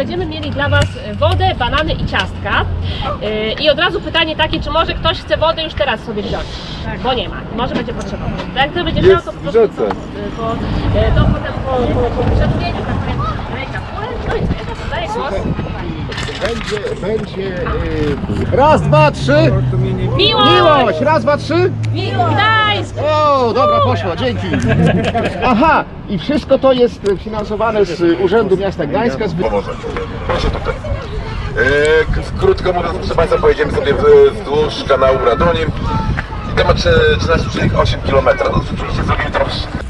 będziemy mieli dla Was wodę, banany i ciastka. Yy, I od razu pytanie takie, czy może ktoś chce wodę już teraz sobie wziąć? Bo nie ma, może będzie potrzebował. Jak to będzie miał, to po w prostu to, po, yy, to potem po, po, po tak powiem. No i co, ja teraz głos. Będzie, będzie... Raz, dwa, trzy! Miłość! Miłość! Raz, dwa, trzy! Gdańsk! O, dobra, poszło, dzięki. Aha, i wszystko to jest finansowane z Urzędu Miasta Gdańska. Z... Pomoże. Proszę tutaj. E, k- krótko mówiąc, proszę Państwa, pojedziemy sobie wzdłuż kanału Radonim. I to ma trze- 13,8 km. No rzeczywiście zrobimy troszkę.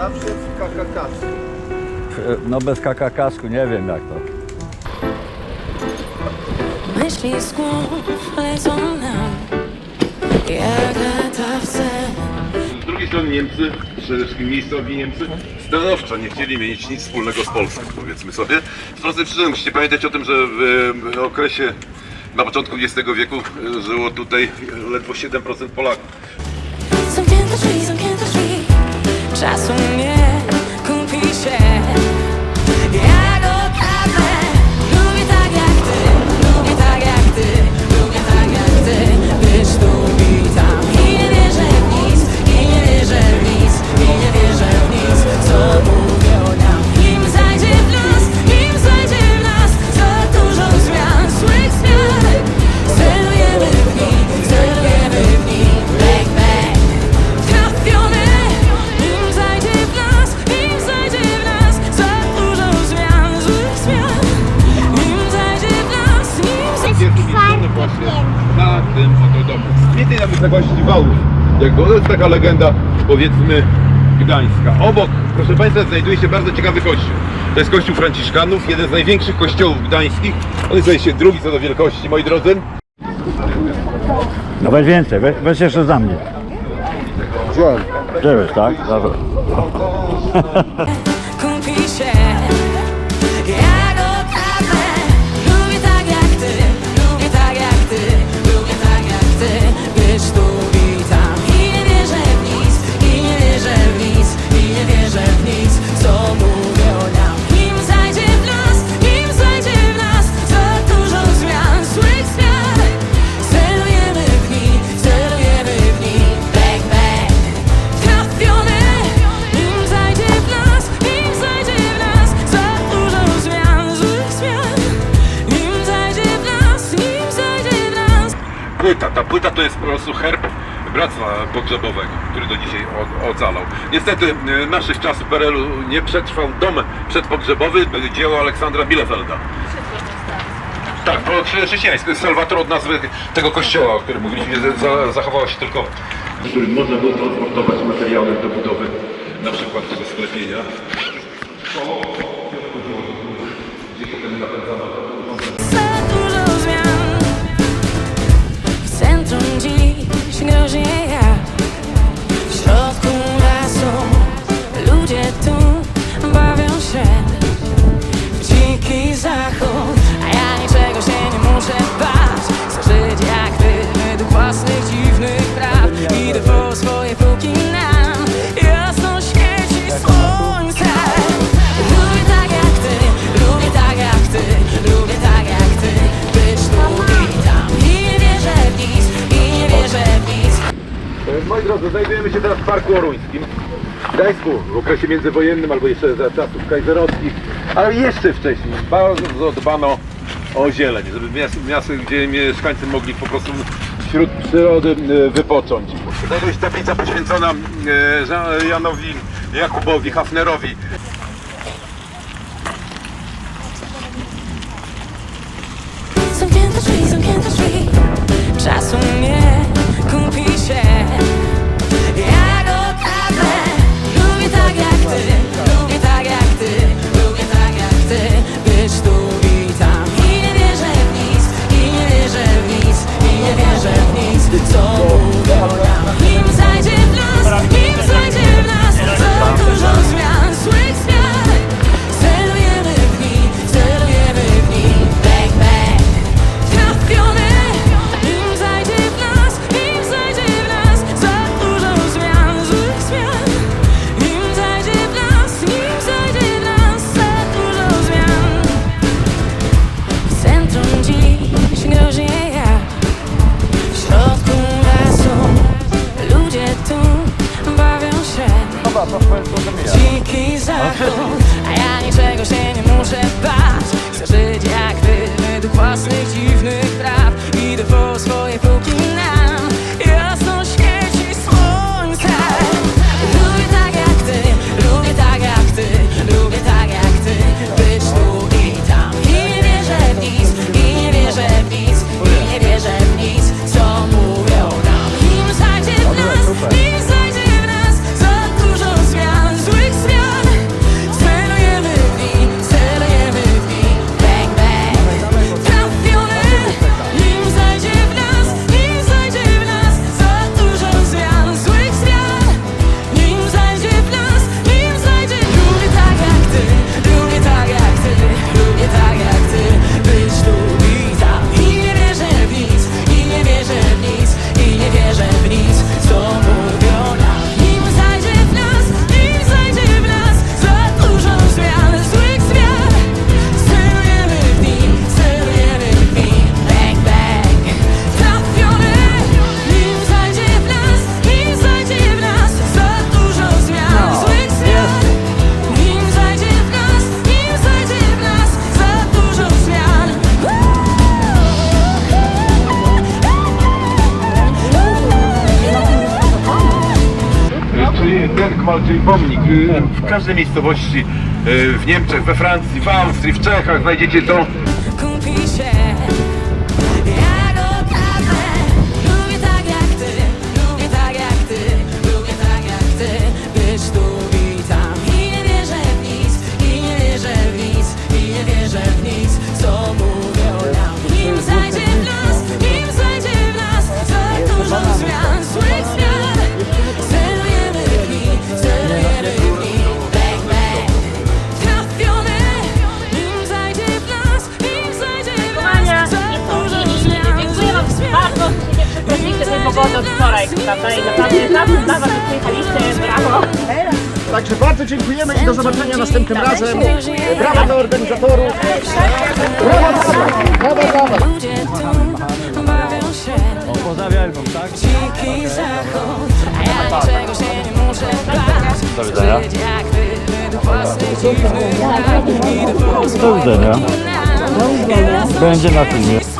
Zawsze w KKK. No bez kakakasku nie wiem jak to. Myśli z głów lecą nam Jak latawce Z drugiej strony Niemcy, przede wszystkim miejscowi Niemcy, stanowczo nie chcieli mieć nic wspólnego z Polską, powiedzmy sobie. Z prostej przyczyny musicie pamiętać o tym, że w, w okresie na początku XX wieku e, żyło tutaj ledwo 7% Polaków. Czasu nie taka legenda, powiedzmy, gdańska. Obok, proszę Państwa, znajduje się bardzo ciekawy kościół. To jest kościół Franciszkanów, jeden z największych kościołów gdańskich. On jest zdaje się drugi co do wielkości, moi drodzy. No weź więcej, weź, weź jeszcze za mnie. Wziąłem. Żebyś, tak? Dobra. kupi się Płyta, ta płyta to jest po prostu herb Bractwa Pogrzebowego, który do dzisiaj ocalał. Niestety e, naszych czasów PRL-u nie przetrwał dom przedpogrzebowy, e, dzieło Aleksandra Bielefelda. Tak, chrześcijańskie. Salwator od nazwy tego kościoła, o którym mówiliśmy, za, zachowało się tylko... W którym można było transportować materiały do budowy, na przykład tego sklepienia. Gdzie potem napędzano dziś grozi Znajdujemy się teraz w Parku Oruńskim. W Gdańsku w okresie międzywojennym albo jeszcze za czasów kajzerowskich, ale jeszcze wcześniej bardzo dbano o zieleń, żeby miasto, miasto gdzie mieszkańcy mogli po prostu wśród przyrody e, wypocząć. Znajduje się tablica poświęcona e, Janowi Jakubowi Hafnerowi. Nic dobra, to powiedz to ze mnie. Dziki zachód, a ja niczego się nie muszę bać Chcę żyć jak ty, według własnych dziś Grunwald, czyli pomnik. Y, W każdej miejscowości y, w Niemczech, we Francji, w Austrii, w Czechach znajdziecie to. Od wczoraj, prawda? I naprawdę zawsze dla Was, przyjechaliście, brawo. Także bardzo dziękujemy i do zobaczenia następnym razem. Brawa dla organizatorów. Brawa, brawa, brawa, brawa. Pozdrawiam, tak? Dziki zachód A ja niczego się nie muszę bać Do widzenia. Do widzenia. Będzie na filmie.